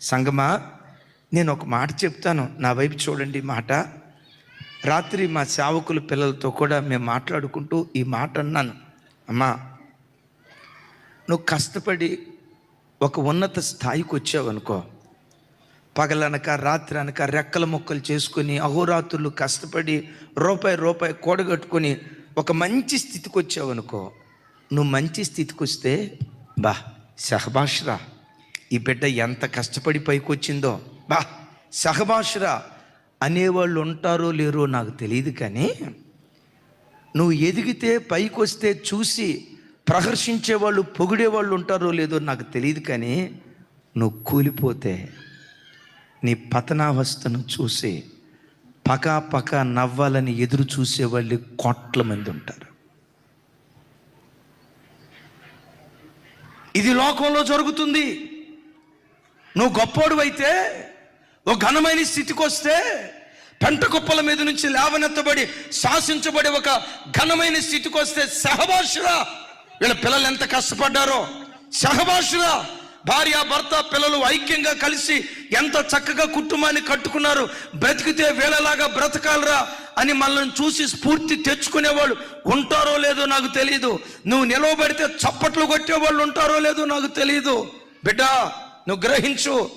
సంగమా నేను ఒక మాట చెప్తాను. నా వైపు చూడండి మాట. రాత్రి మా సేవకుల పిల్లలతో కూడా మేము మాట్లాడుకుంటూ ఈ మాట అన్నాను. అమ్మా నువ్వు కష్టపడి ఒక ఉన్నత స్థాయికి వచ్చావనుకో పగలనక రాత్రి అనక రెక్కల మొక్కలు చేసుకుని అహోరాత్రులు కష్టపడి రూపాయి రూపాయి కూడగట్టుకొని ఒక మంచి స్థితికి వచ్చావనుకో నువ్వు మంచి స్థితికి వస్తే బా సహబాష్రా ఈ బిడ్డ ఎంత కష్టపడి పైకి వచ్చిందో బా సహబాష్రా అనేవాళ్ళు ఉంటారో లేరో నాకు తెలియదు కానీ నువ్వు ఎదిగితే పైకి వస్తే చూసి ప్రహర్షించే వాళ్ళు పొగిడే వాళ్ళు ఉంటారో లేదో నాకు తెలియదు కానీ నువ్వు కూలిపోతే నీ పతనావస్థను చూసి పకా పకా నవ్వాలని ఎదురు చూసేవాళ్ళు కోట్ల మంది ఉంటారు. ఇది లోకంలో జరుగుతుంది. నువ్వు గొప్పోడు అయితే ఒక ఘనమైన స్థితికి వస్తే పెంట కుప్పల మీద నుంచి లేవనెత్తబడి శాసించబడి ఒక ఘనమైన స్థితికి వస్తే సహభాషురా వీళ్ళ పిల్లలు ఎంత కష్టపడ్డారో. సహభాషురా భార్య భర్త పిల్లలు ఐక్యంగా కలిసి ఎంత చక్కగా కుటుంబాన్ని కట్టుకున్నారు. బ్రతికితే వీళ్ళలాగా బ్రతకాలరా అని మనల్ని చూసి స్ఫూర్తి తెచ్చుకునేవాళ్ళు ఉంటారో లేదో నాకు తెలియదు నువ్వు నిలవబడితే చప్పట్లు కొట్టేవాళ్ళు ఉంటారో లేదో నాకు తెలియదు బిడ్డా నువ్వు గ్రహించు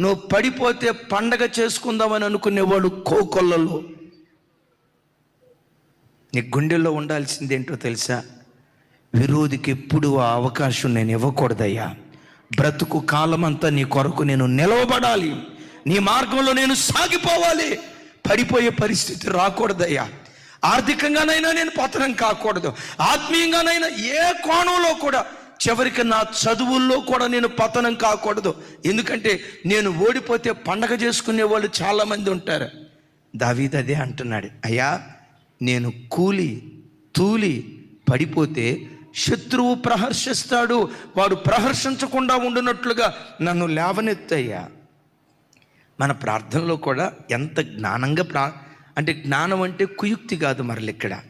నువ్వు పడిపోతే పండగ చేసుకుందామని అనుకునేవాడు కోకొల్లలో. నీ గుండెల్లో ఉండాల్సిందేంటో తెలుసా? విరోధికి ఎప్పుడు ఆ అవకాశం నేను ఇవ్వకూడదయ్యా. బ్రతుకు కాలమంతా నీ కొరకు నేను నిలవబడాలి. నీ మార్గంలో నేను సాగిపోవాలి. పడిపోయే పరిస్థితి రాకూడదయ్యా. ఆర్థికంగానైనా నేను పతనం కాకూడదు. ఆత్మీయంగానైనా ఏ కోణంలో కూడా చివరికి నా చదువుల్లో కూడా నేను పతనం కాకూడదు. ఎందుకంటే నేను ఓడిపోతే పండగ చేసుకునే వాళ్ళు చాలామంది ఉంటారు. దావీద్ అదే అంటున్నాడు అయ్యా నేను కూలి తూలి పడిపోతే శత్రువు ప్రహర్షిస్తాడు. వాడు ప్రహర్షించకుండా ఉండినట్లుగా నన్ను లేవనెత్తయ్యా. మన ప్రార్థనలో కూడా ఎంత జ్ఞానంగా ప్రా అంటే జ్ఞానం అంటే కుయుక్తి కాదు మరలిక్కడ.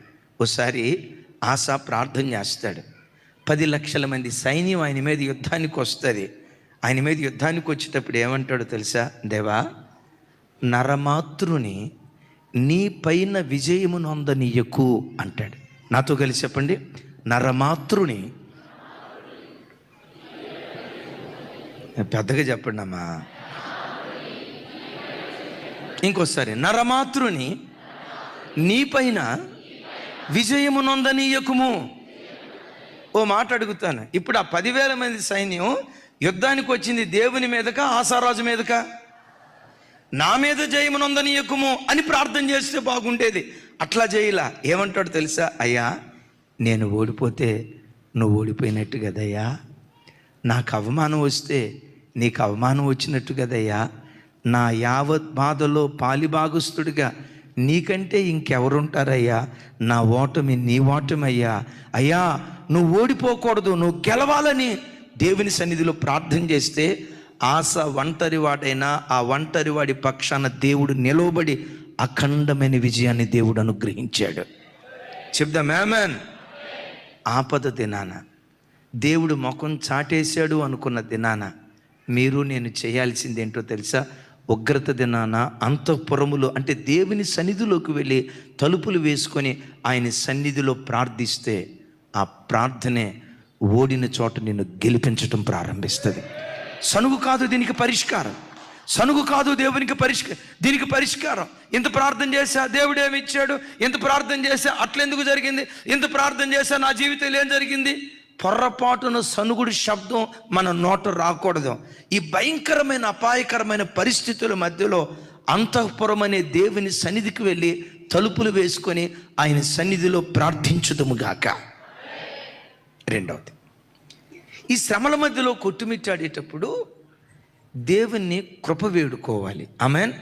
ఒకసారి ఆశ ప్రార్థన చేస్తాడు. పది లక్షల మంది సైన్యం ఆయన మీద యుద్ధానికి వస్తుంది. ఆయన మీద యుద్ధానికి వచ్చేటప్పుడు ఏమంటాడో తెలుసా? దేవా నరమాతృని నీ పైన విజయము నొందనీయకు అంటాడు. నాతో కలిసి చెప్పండి. నరమాతృని పెద్దగా చెప్పండి అమ్మా. ఇంకోసారి నరమాతృని నీపైన విజయము నొందనీయకుము. ఓ మాట అడుగుతాను. ఇప్పుడు ఆ పదివేల మంది సైన్యం యుద్ధానికి వచ్చింది దేవుని మీదక ఆసారాజు మీదక? నా మీద జయమునందని ఎక్కుము అని ప్రార్థన చేస్తే బాగుండేది. అట్లా చేయలా. ఏమంటాడు తెలుసా? అయ్యా నేను ఓడిపోతే నువ్వు ఓడిపోయినట్టు కదయ్యా. నాకు అవమానం వస్తే నీకు అవమానం వచ్చినట్టు కదయ్యా. నా యావత్ బాధలో పాలిభాగస్తుడిగా నీకంటే ఇంకెవరుంటారయ్యా? నా ఓటమి నీ ఓటమయ్యా. అయ్యా నువ్వు ఓడిపోకూడదు నువ్వు గెలవాలని దేవుని సన్నిధిలో ప్రార్థన చేస్తే ఆశ ఒంటరివాడైనా ఆ ఒంటరివాడి పక్షాన దేవుడు నిలవబడి అఖండమైన విజయాన్ని దేవుడు అనుగ్రహించాడు. చెప్దా మేమన్ ఆపద దినాన దేవుడు ముఖం చాటేశాడు అనుకున్న దినాన మీరు నేను చేయాల్సింది ఏంటో తెలుసా? ఉగ్రత దినాన అంతఃపురములో అంటే దేవుని సన్నిధిలోకి వెళ్ళి తలుపులు వేసుకొని ఆయన సన్నిధిలో ప్రార్థిస్తే ఆ ప్రార్థనే ఓడిన చోట నిన్ను గెలిపించటం ప్రారంభిస్తుంది. సనుగు కాదు దీనికి పరిష్కారం. సనుగు కాదు దేవునికి పరిష్కారం దీనికి పరిష్కారం. ఇంత ప్రార్థన చేశా దేవుడు ఏమి ఇచ్చాడు? ఇంత ప్రార్థన చేశా అట్లెందుకు జరిగింది? ఇంత ప్రార్థన చేశా నా జీవితంలో ఏం జరిగింది? పొర్రపాటున సనుగుడి శబ్దం మన నోట రాకూడదు. ఈ భయంకరమైన అపాయకరమైన పరిస్థితుల మధ్యలో అంతఃపురం అనే దేవుని సన్నిధికి వెళ్ళి తలుపులు వేసుకొని ఆయన సన్నిధిలో ప్రార్థించుదముగాక రెండవది. ఈ శ్రమల మధ్యలో కొట్టుమిట్టాడేటప్పుడు దేవుణ్ణి కృప వేడుకోవాలి. ఆమెన్.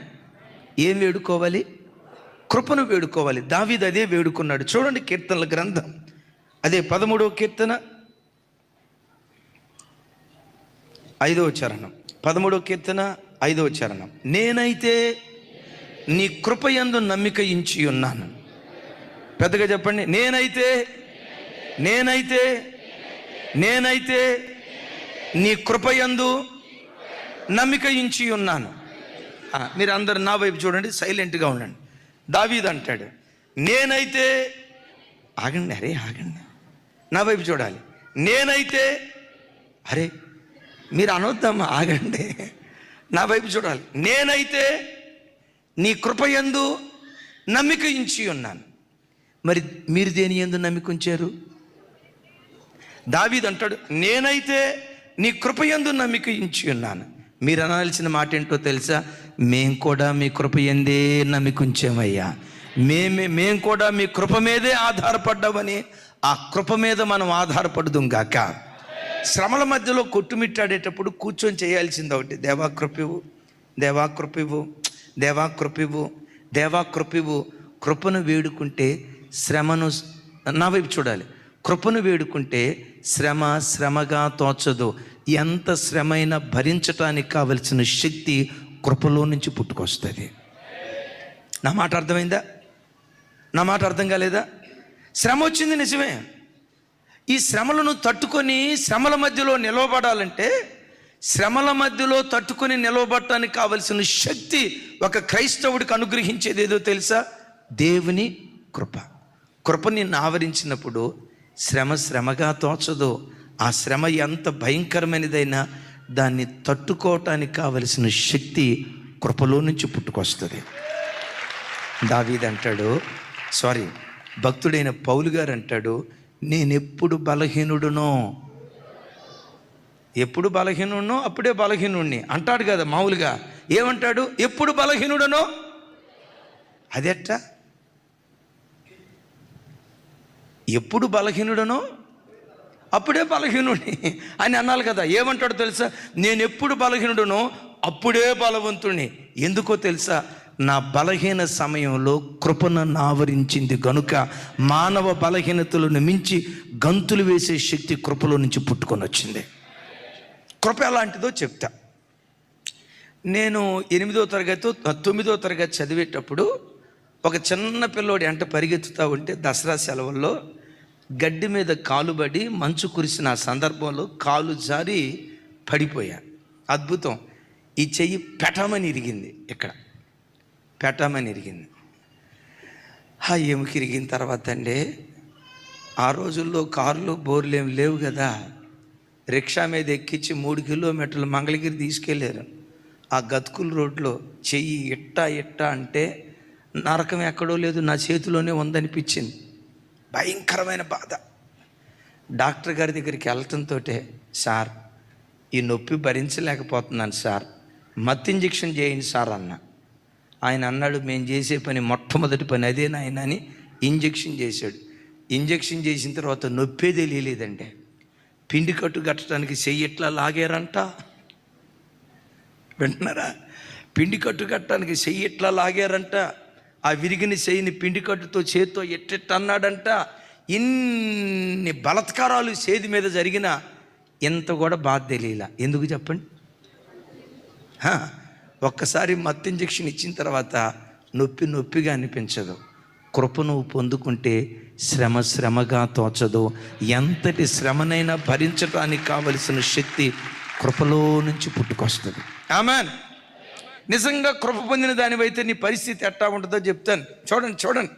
ఏం వేడుకోవాలి? కృపను వేడుకోవాలి. దావీదు అదే వేడుకున్నాడు. చూడండి కీర్తనల గ్రంథం. అదే పదమూడవ కీర్తన. ఐదవ చరణం. పదమూడవ కీర్తన ఐదవ చరణం. నేనైతే నీ కృపయందు నమ్మిక ఇంచి ఉన్నాను పెద్దగా చెప్పండి. నేనైతే నేనైతే నేనైతే నీ కృపయందు నమ్మిక ఇంచి ఉన్నాను. మీరు అందరు నా వైపు చూడండి సైలెంట్గా ఉండండి. దావీద్ అంటాడు నేనైతే ఆగండి అరే ఆగండి. నా వైపు చూడాలి. నేనైతే అరే మీరు అనొద్దమ్మా ఆగండి. నా వైపు చూడాలి. నేనైతే నీ కృపయందు నమ్మిక ఇంచి ఉన్నాను. మరి మీరు దేని ఎందు నమ్మిక ఉంచారు? దావీద్ అంటాడు నేనైతే నీ కృపయందు నమ్మిక ఇంచి ఉన్నాను. మీరు అనాల్సిన మాట ఏంటో తెలుసా? మేం కూడా మీ కృప ఎందే నమ్మికుంచామయ్యా. మేమే మేం కూడా మీ కృప మీదే ఆధారపడ్డామని ఆ కృప మీద మనం ఆధారపడదుం గాక. శ్రమల మధ్యలో కొట్టుమిట్టాడేటప్పుడు కూర్చొని చేయాల్సింది ఒకటి దేవా కృపివు దేవా కృపివు దేవా కృపివు దేవా కృపివు కృపను వేడుకుంటే శ్రమను నా వైపు చూడాలి. కృపను వేడుకుంటే శ్రమ శ్రమగా తోచదు. ఎంత శ్రమైనా భరించటానికి కావలసిన శక్తి కృపలో నుంచి పుట్టుకొస్తుంది. నా మాట అర్థమైందా? నా మాట అర్థం కాలేదా? శ్రమ వచ్చింది నిజమే. ఈ శ్రమలను తట్టుకొని శ్రమల మధ్యలో నిలవబడాలంటే శ్రమల మధ్యలో తట్టుకొని నిలవబడటానికి కావలసిన శక్తి ఒక క్రైస్తవుడికి అనుగ్రహించేది ఏదో తెలుసా? దేవుని కృప. కృప నిన్ను ఆవరించినప్పుడు శ్రమ శ్రమగా తోచదు. ఆ శ్రమ ఎంత భయంకరమైనదైనా దాన్ని తట్టుకోవటానికి కావలసిన శక్తి కృపలో నుంచి పుట్టుకొస్తుంది. దావీద్ అంటాడు సారీ భక్తుడైన పౌలు గారు అంటాడు నేనెప్పుడు బలహీనుడునో ఎప్పుడు బలహీనుడునో అప్పుడే బలహీనుడిని. అంటాడు కదా మామూలుగా. ఏమంటాడు? ఎప్పుడు బలహీనుడనో. అదెట్టా? ఎప్పుడు బలహీనుడనో? అప్పుడే బలహీనుడిని. అని అన్నాలి కదా. ఏమంటాడు తెలుసా? నేను ఎప్పుడు బలహీనుడనో? అప్పుడే బలవంతుడిని ఎందుకో తెలుసా? నా బలహీన సమయంలో కృపను నావరించింది గనుక మానవ బలహీనతలను మించి గంతులు వేసే శక్తి కృపలో నుంచి పుట్టుకొని వచ్చింది. కృప ఎలాంటిదో చెప్తా. నేను ఎనిమిదో తరగతి తొమ్మిదో తరగతి చదివేటప్పుడు ఒక చిన్న పిల్లోడి అంట పరిగెత్తుతూ ఉంటే దసరా సెలవుల్లో గడ్డి మీద కాలుబడి మంచు కురిసిన సందర్భంలో కాలు జారి పడిపోయా. అద్భుతం. ఈ చెయ్యి పెటమని ఇరిగింది ఇక్కడ. పెటమని ఇరిగింది. ఆ ఎముక ఇరిగిన తర్వాత అండి ఆ రోజుల్లో కార్లు బోర్లు ఏం లేవు కదా. రిక్షా మీద ఎక్కించి మూడు కిలోమీటర్లు మంగళగిరి తీసుకెళ్ళారు ఆ గతుకుల రోడ్లో చెయ్యి ఇట్టా ఇట్టా అంటే నరకం ఎక్కడో లేదు నా చేతిలోనే ఉందనిపించింది. భయంకరమైన బాధ. డాక్టర్ గారి దగ్గరికి వెళ్ళటంతో సార్ ఈ నొప్పి భరించలేకపోతున్నాను సార్. మత్తు ఇంజెక్షన్ చేయండి సార్ అన్న. ఆయన అన్నాడు మేము చేసే పని మొట్టమొదటి పని అదే నాయన అని ఇంజెక్షన్ చేశాడు. ఇంజెక్షన్ చేసిన తర్వాత నొప్పే తెలియలేదండి పిండి కట్టు కట్టడానికి చెయ్యి ఎట్లా లాగారంట? వింటున్నారా? పిండి కట్టు కట్టడానికి చెయ్యి ఎట్లా లాగారంట? ఆ విరిగిన చెయ్యిని పిండికట్టుతో చేత్తో ఎట్టెట్ట అన్నాడంట ఇన్ని బలత్కారాలు చేతి మీద జరిగిన ఎంత కూడా బాధ తెలియలా. ఎందుకు చెప్పండి? ఒక్కసారి మత్తు ఇంజక్షన్ ఇచ్చిన తర్వాత నొప్పి నొప్పిగా అనిపించదు. కృప నువ్వు పొందుకుంటే శ్రమ శ్రమగా తోచదు. ఎంతటి శ్రమనైనా భరించడానికి కావలసిన శక్తి కృపలో నుంచి పుట్టుకొస్తుంది. ఆమెన్. నిజంగా కృప పొందిన దానివైతే నీ పరిస్థితి ఎట్టా ఉంటుందో చెప్తాను. చూడండి చూడండి.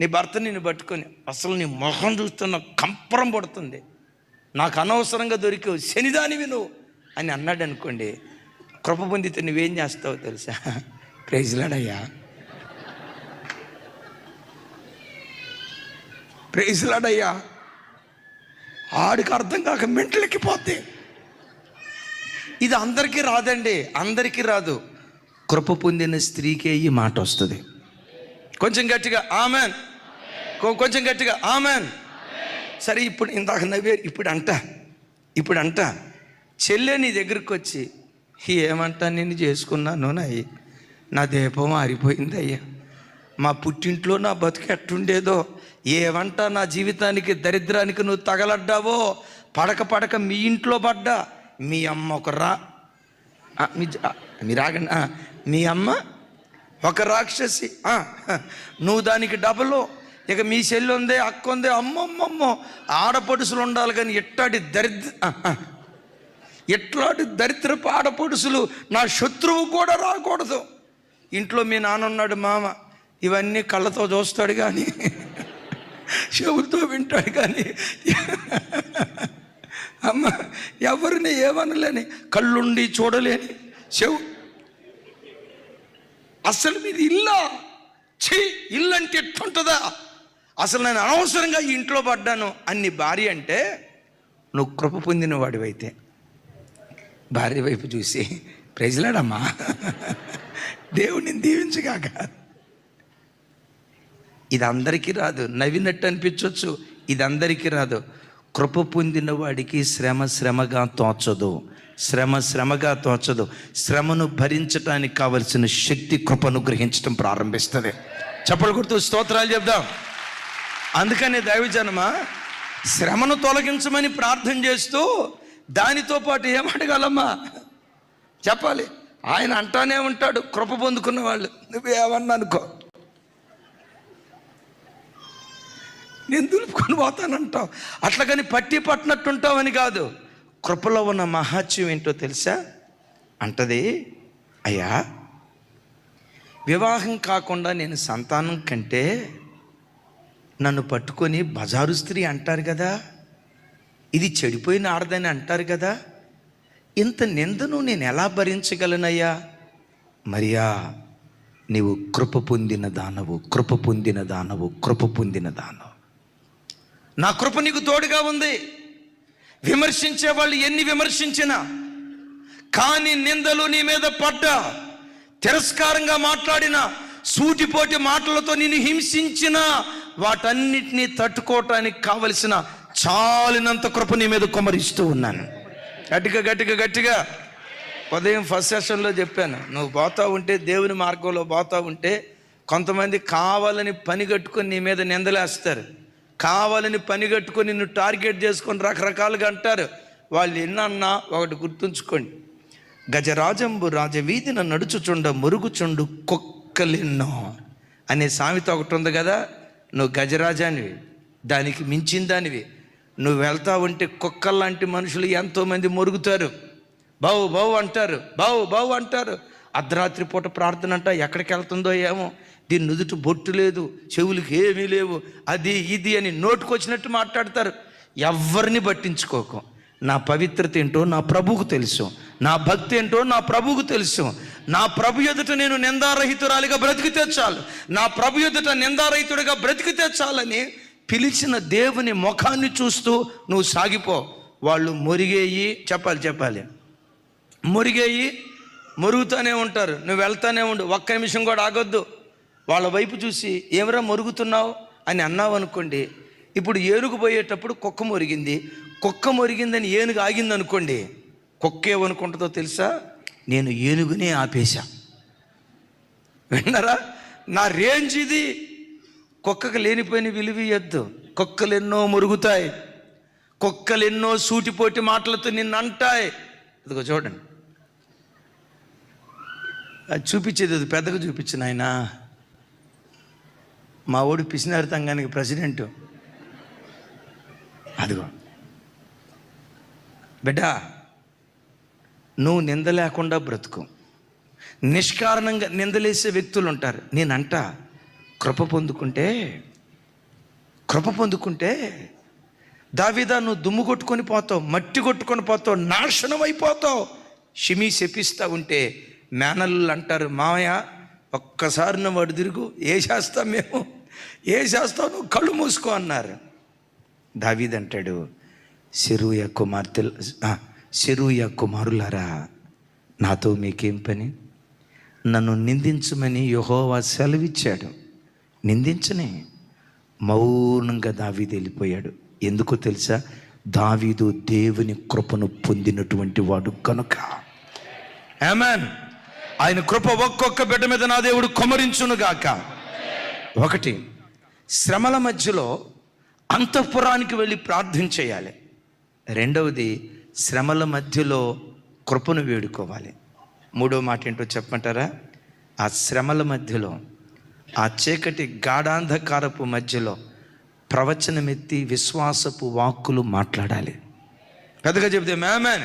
నీ భర్త నిన్ను పట్టుకొని అసలు నీ మొహం చూస్తున్న కంపరం పడుతుంది. నాకు అనవసరంగా దొరికావు. శనిదానివి నువ్వు అని అన్నాడు అనుకోండి కృప పొందితే నువ్వేం చేస్తావో తెలుసా? ప్రైజ్లాడయ్యా ప్రైజ్లాడయ్యా ఆడికి అర్థం కాక మెంటలెక్కిపోతే ఇది అందరికీ రాదండి. అందరికీ రాదు. కృప పొందిన స్త్రీకే ఈ మాట వస్తుంది. కొంచెం గట్టిగా ఆమెన్. కొంచెం గట్టిగా ఆమెన్. సరే ఇప్పుడు ఇందాక నవ్వే ఇప్పుడు అంట. ఇప్పుడు అంట. చెల్లె నీ దగ్గరికి వచ్చి ఏమంటా నేను చేసుకున్నాను నాయి? నా దీపం ఆరిపోయింది అయ్యా మా పుట్టింట్లో నా బతుకు ఎట్టుండేదో? ఏమంట నా జీవితానికి దరిద్రానికి నువ్వు తగలడ్డావో? పడక పడక మీ ఇంట్లో పడ్డా? మీ అమ్మ ఒక రా మీ మీరు ఆగండి. మీ అమ్మ? ఒక రాక్షసి. నువ్వు దానికి డబలు. ఇక మీ చెల్లి ఉంది అక్క ఉంది అమ్మమ్మమ్మో. ఆడపడుసులు ఉండాలి కానీ ఎట్టాడి దరిద్ర ఎట్లాంటి దరిద్రపు ఆడపడుసులు? నా శత్రువు కూడా రాకూడదు. ఇంట్లో మీ నాన్న ఉన్నాడు మామ. ఇవన్నీ కళ్ళతో చూస్తాడు కానీ చెవులతో వింటాడు కానీ. అమ్మ ఎవరిని ఏమనలేని? కళ్ళుండి చూడలేని చెవు. అసలు మీది ఇల్లా? ఛీ ఇల్లు అంటే ఎట్టుంటుందా? అసలు నేను అనవసరంగా ఈ ఇంట్లో పడ్డాను. అన్ని భార్య అంటే నువ్వు కృప పొందిన వాడివైతే. భార్య వైపు చూసి ప్రజలాడమ్మా. దేవుడిని దీవించగాక. ఇది అందరికీ రాదు. నవ్వినట్టు అనిపించవచ్చు ఇది అందరికీ రాదు. కృప పొందిన వాడికి శ్రమ శ్రమగా తోచదు. శ్రమ శ్రమగా తోచదు. శ్రమను భరించడానికి కావలసిన శక్తి కృపను గ్రహించడం ప్రారంభిస్తుంది. చెప్పలు గుర్తు స్తోత్రాలు చెప్దాం. అందుకనే దైవజనమ శ్రమను తొలగించమని ప్రార్థన చేస్తూ దానితో పాటు ఏమడగలమ్మా చెప్పాలి. ఆయన అంటానే ఉంటాడు కృప పొందుకున్న వాళ్ళు. నువ్వేమన్నా అనుకో. నేను దులుపుకొని పోతానంటావు. అట్లాగని పట్టి పట్టినట్టుంటావని కాదు. కృపలో ఉన్న మహాత్యం ఏంటో తెలుసా? అంటది అయ్యా వివాహం కాకుండా నేను సంతానం కంటే నన్ను పట్టుకొని బజారు స్త్రీ అంటారు కదా? ఇది చెడిపోయిన ఆడదని అంటారు కదా? ఇంత నిందను నేను ఎలా భరించగలనయ్యా? మరియా నీవు కృప పొందిన దానవు కృప పొందిన దానవు కృప పొందిన దానవు. నా కృప నీకు తోడుగా ఉంది. విమర్శించే వాళ్ళు ఎన్ని విమర్శించినా కానీ నిందలు నీ మీద పడ్డా తిరస్కారంగా మాట్లాడిన సూటిపోటి మాటలతో నిన్ను హింసించిన వాటన్నిటినీ తట్టుకోవటానికి కావలసిన చాలినంత కృప నీ మీద కుమరిస్తూ ఉన్నాను. గట్టిగా గట్టిగా గట్టిగా. ఉదయం ఫస్ట్ సెషన్లో చెప్పాను నువ్వు పోతా ఉంటే దేవుని మార్గంలో పోతా ఉంటే కొంతమంది కావాలని పని కట్టుకొని నీ మీద నిందలేస్తారు. కావాలని పని కట్టుకొని నిన్ను టార్గెట్ చేసుకొని రకరకాలుగా అంటారు. వాళ్ళు ఎన్నన్నా ఒకటి గుర్తుంచుకోండి. గజరాజంబు రాజవీధిన నడుచుచుండ మురుగుచుండు కుక్కలెన్నో అనే సామెత ఒకటి ఉంది కదా. నువ్వు గజరాజానివి దానికి మించిన దానివి. నువ్వు వెళ్తా ఉంటే కుక్కల్లాంటి మనుషులు ఎంతోమంది మురుగుతారు. బావు బావు అంటారు బావు బావు అంటారు. అర్ధరాత్రి పూట ప్రార్థన అంట ఎక్కడికి వెళ్తుందో ఏమో. దీని నుదుటి బొట్టు లేదు చెవులకి ఏమీ లేవు. అది ఇది అని నోటుకొచ్చినట్టు మాట్లాడతారు. ఎవరిని పట్టించుకోకు. నా పవిత్రత ఏంటో నా ప్రభువుకు తెలుసు. నా భక్తి ఏంటో నా ప్రభువుకు తెలుసు. నా ప్రభు ఎదుట నేను నిందారహితురాలిగా బ్రతికితే చాలు. నా ప్రభు ఎదుట నిందారహితుడిగా బ్రతికితే చాలని పిలిచిన దేవుని ముఖాన్ని చూస్తూ నువ్వు సాగిపో. వాళ్ళు మురిగేయి చెప్పాలి చెప్పాలి. మురిగేయి మురుగుతూనే ఉంటారు. నువ్వు వెళ్తానే ఉండు. ఒక్క నిమిషం కూడా ఆగొద్దు. వాళ్ళ వైపు చూసి ఏమరా మరుగుతున్నావు? అని అన్నావు అనుకోండి ఇప్పుడు ఏనుగు పోయేటప్పుడు కుక్క మురిగింది. కుక్క మురిగిందని ఏనుగు ఆగింది అనుకోండి కుక్క ఏమనుకుంటుందో తెలుసా? నేను ఏనుగునే ఆపేశా. విన్నారా? నా రేంజ్ ఇది. కుక్కకు లేనిపోయిన విలువ ఇయ్యద్దు. కుక్కలు ఎన్నో మురుగుతాయి. కుక్కలు ఎన్నో సూటిపోటి మాటలతో నిన్ను అంటాయి ఇదిగో చూడండి. అది చూపించేది అది పెద్దగా చూపించిన ఆయన మా ఓడి పిసినారి తంగానికి ప్రెసిడెంట్. అదిగో. బిడ్డ నువ్వు నింద లేకుండా బ్రతుకు. నిష్కారణంగా నిందలేసే వ్యక్తులు ఉంటారు నేనంట కృప పొందుకుంటే కృప పొందుకుంటే దావిదా నువ్వు దుమ్ము కొట్టుకొని పోతావు మట్టి కొట్టుకొని పోతావు నాశనం అయిపోతావు. షిమి శపిస్తా ఉంటే మేనల్లు అంటారు మామయ్య ఒక్కసారి నువ్వు అడు తిరుగు ఏ చేస్తాం మేము? ఏ చేస్తావు? నువ్వు కళ్ళు మూసుకో అన్నారు. దావీదంటాడు అంటాడు కుమార్తె శిరూయ కుమారులారా నాతో మీకేం పని? నన్ను నిందించమని యహోవా సెలవిచ్చాడు. నిందించని. మౌనంగా దావీదు వెళ్ళిపోయాడు. ఎందుకో తెలుసా? దావీదు దేవుని కృపను పొందినటువంటి వాడు కనుక. ఆమెన్ ఆయన కృప ఒక్కొక్క బిడ్డ మీద నా దేవుడు కొమరించును గాక ఒకటి శ్రమల మధ్యలో అంతఃపురానికి వెళ్ళి ప్రార్థన చేయాలి. రెండవది శ్రమల మధ్యలో కృపను వేడుకోవాలి. మూడో మాట ఏంటో చెప్పమంటారా? ఆ శ్రమల మధ్యలో ఆ చీకటి గాఢాంధకారపు మధ్యలో ప్రవచనమెత్తి విశ్వాసపు వాక్కులు మాట్లాడాలి. పెద్దగా చెబితే మేమే